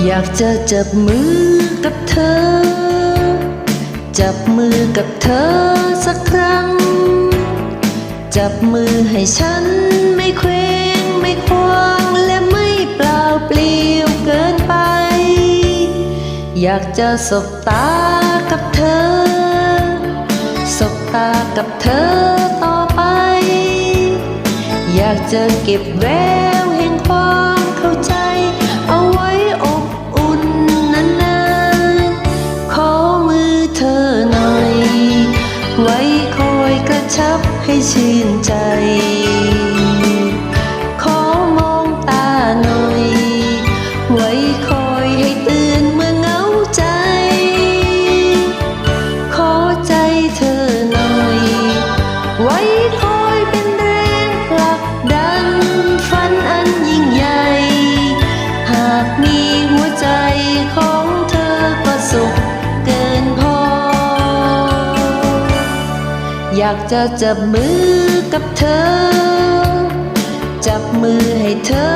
อยากจะจับมือกับเธอ จับมือกับเธอสักครั้ง จับมือให้ฉันไม่เคว้งไม่ควางและไม่เปล่าเปลี่ยวเกินไป อยากจะสบตากับเธอ สบตากับเธอต่อไป อยากจะเก็บแววแห่งความ ให้ชื่นใจ อยากจะจับมือกับเธอ จับมือให้เธอ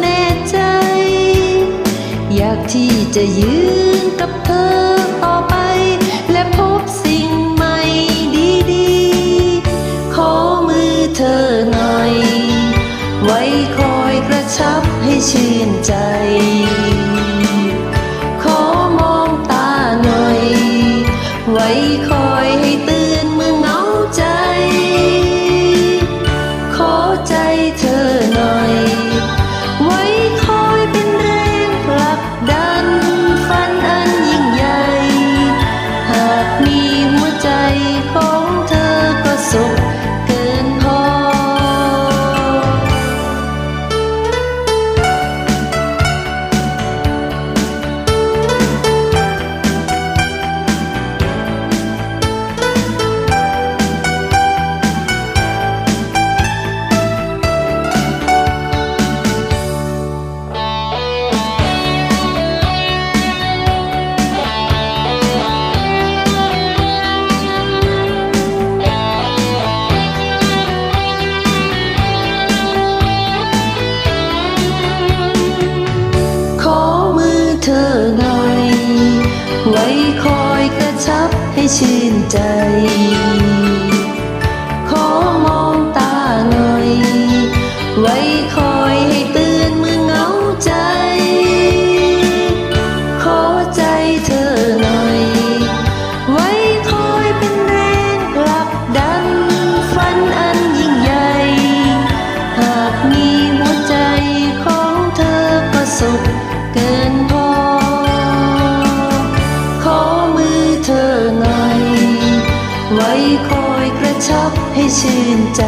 แน่ใจ อยากที่จะยืนกับเธอต่อไป และพบสิ่งใหม่ดีๆ ขอมือเธอหน่อย ไว้คอยกระชับให้ชื่นใจ เธอหน่อย ไว้คอยกระชับให้ชื่นใจ ขอมองตาหน่อย ไว้คอยให้ตื่นเมื่อเหงาใจ ขอใจเธอหน่อย ไว้คอยเป็นแรงผลักดันฝันอันยิ่งใหญ่ หากมีหัวใจของเธอก็สุ ให้ชื่นใจ